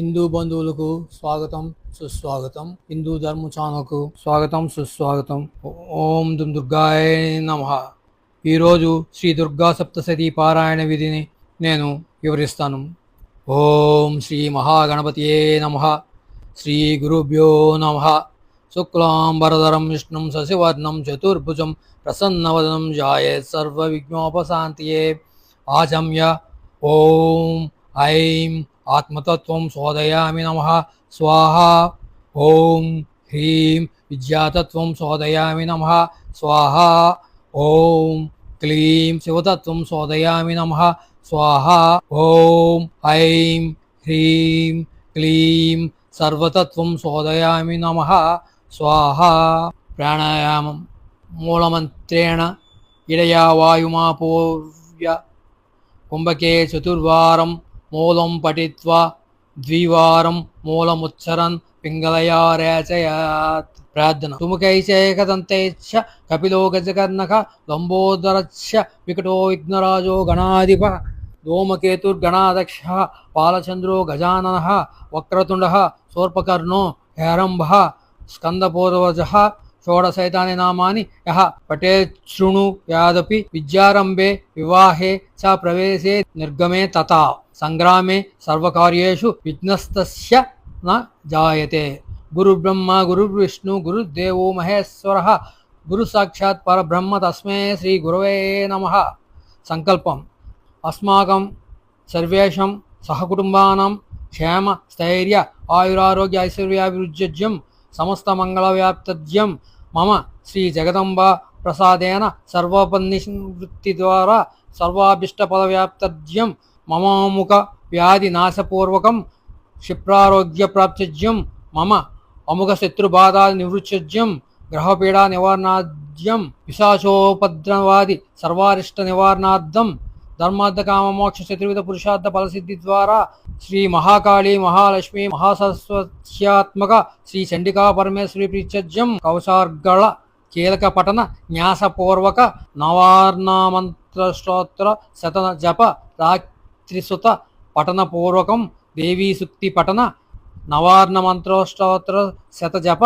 హిందూ బంధువులకు స్వాగతం సుస్వాగతం. హిందూ ధర్మ ఛానల్కు స్వాగతం సుస్వాగతం. ఓం దుమ్ దుర్గాయ నమ. ఈరోజు శ్రీ దుర్గా సప్తశతి పారాయణ విధిని నేను వివరిస్తాను. ఓం శ్రీ మహాగణపతియే నమ. శ్రీ గురుభ్యో నమ. శుక్లాంబరధరం విష్ణుం శశివర్ణం చతుర్భుజం ప్రసన్నవదనం జాయే సర్వ విఘ్నోపశాంతియే ఆచమ్య. ఓం ఐం ఆత్మతత్వం శోధయామి నమ స్వాహ ఓం హ్రీం విద్యాతత్వం శోధయామి నమ స్వాహ ఓం క్లీం శివతత్వం శోధయామి నమ స్వాహ ఓం ఐం హ్రీం క్లీం సర్వతత్వం శోధయామి నమ స్వాహ ప్రాణాయామం మూలమంత్రేణ ఇడయా వాయుమాపూర్య కుంభకే చతుర్వారం మూలం పఠిత్వా ద్వివారం మూలముచ్చరన్ పింగళయారేచయాత్. ప్రార్థన. తుముకైచేకదంతైచ్చ కపిలో గజకర్ణక లంబోదరచ్చ వికటో విఘ్నరాజో గణాధిప. ధూమకేతుర్గణాదక్ష పాలచంద్రో గజానన. వక్రతుండ సోర్పకర్ణో హేరంభ స్కందపూర్వజ షోడశైతాని నామాని యహ పటే శృణు యాదపి విద్యారంభే వివాహే చ ప్రవేశే నిర్గమే తథా సంగ్రామే సర్వకార్యేషు విఘ్నస్తస్య న జాయతే గురుబ్రహ్మ గురుర్విష్ణు గురుదేవో మహేశ్వర గురు సాక్షాత్ పరబ్రహ్మ తస్మే శ్రీ గురవే నమ సంకల్పం అస్మాకం సర్వేషం సహకుటుంబానం క్షేమ స్థైర్య ఆయురారోగ్య ఐశ్వర్యాభివృద్ధ్యం సమస్తమంగళవ్యాప్తజ్యం మమ శ్రీ జగదంబ ప్రసాదేన సర్వపన్నివృత్తి ద్వారా సర్వాభిష్టపదవ్యాప్తజ్యం మమాముఖ వ్యాధి నాశపూర్వకం క్షిప్రారోగ్యప్రాప్త్యజ్యం. మమ అముఖ శత్రుబాధా నివృత్యజ్యం గ్రహపీడా నివారణాద్యం. పిశాచోపద్రవాది సర్వారిష్ట నివారణార్థం. ధర్మార్థ కామ మోక్ష చతుర్విధ పురుషార్థ ఫలసిద్ధి ద్వారా శ్రీ మహాకాళి మహాలక్ష్మి మహాసరస్వత్యాత్మక శ్రీ చండికా పరమేశ్వరి ప్రీత్యజ్యం కౌశార్గళ కీలక పఠన న్యాసపూర్వక నవార్ణమంత్ర స్తోత్ర శత జప రాత్రిసుత పఠన పూర్వకం దేవీ సుక్తి పఠన నవార్ణ మంత్రోష్టోత్ర శత జప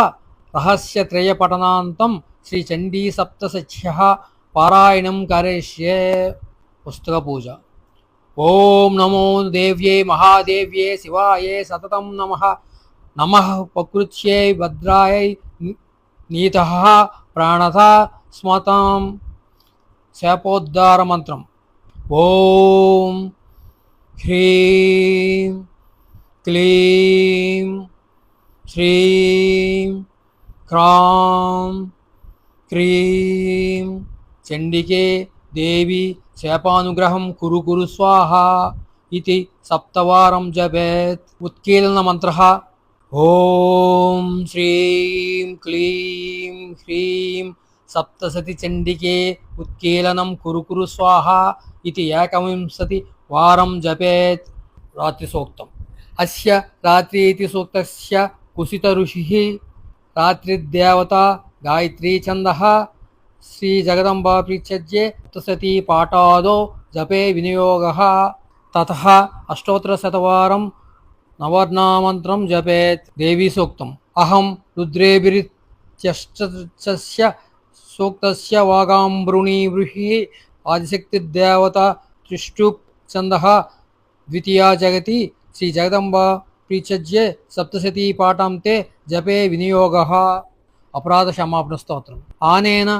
రహస్య త్రయ పఠనాంతం శ్రీ చండీ సప్తసఖ్య పారాయణం కరిష్యే. పుస్తక పూజ ఓం నమో దేవ్యే మహాదేవ్యే శివాయే సతతం నమ నమ ప్రకృత్యై భద్రాయై నీత ప్రాణత స్మతం శాపోద్ధార మంత్రం ఓం హ్రీం క్లీం శ్రీం క్రాం క్రీం చండికే దేవి శాపానుగ్రహం కురు కురు స్వాహ ఇది సప్తవారం జపేత్. ఉత్కీలన మంత్ర. ఓం శ్రీం క్లీం హ్రీం సప్తసతి చండికే ఉత్కీలనం కురు కురు స్వాహ ఇది ఏకవింశతి వారం జపేత్. రాత్రి సూక్తం. అస్య రాత్రి ఇతి సూక్తస్య కుసిత ఋషి. రాత్రిదేవత గాయత్రీ ఛందః. శ్రీ జగదంబా ప్రీత్యజ్యే సప్తశతీ పాఠాదో జపే వినియోగ తతः అష్టోత్తరశతవారం నవర్ణామంత్రం జపేత్ దేవీ సూక్తం అహం రుద్రేభిరిత్యష్టస్య సూక్తస్య వాగాంబృణీవృహి ఆదిశక్తిర్దేవత త్రిష్టుప్ ఛందః ద్వితీయా జగతి శ్రీ జగదంబ ప్రీచజ్యే సప్తశతీ పాఠాంతే జపే వినియోగ అపరాధ క్షమాపణ స్తోత్రం ఆనేన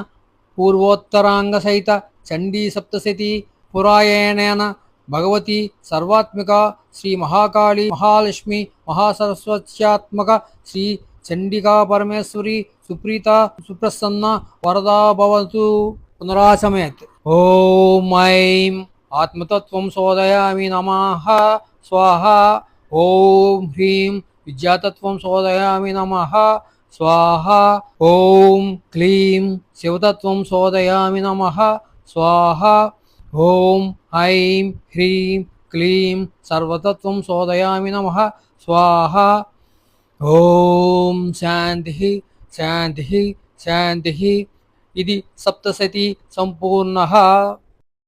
పూర్వోత్తరాంగ సహిత చండీ సప్తశతి పురాయణేన భగవతి సర్వాత్మిక శ్రీ మహాకాళి మహాలక్ష్మి మహాసరస్వత్యాత్మక శ్రీ చండికా పరమేశ్వరి సుప్రీత సుప్రసన్న వరదాభవతు పునరాశమేత్. ఓం ఐం ఆత్మతత్వం శోధయామి నమః స్వాహ. ఓం హ్రీం విద్యాతత్వం శోధయామి నమః స్వాహ ఓం క్లీం శివతత్వం శోధయామి నమ. స్వాహ ఓం ఐం హ్రీం క్లీం సర్వతత్వం శోధయామి నమ. స్వాహ ఓం శాంతి శాంతి శాంతి. ఇది సప్తశతి సంపూర్ణ.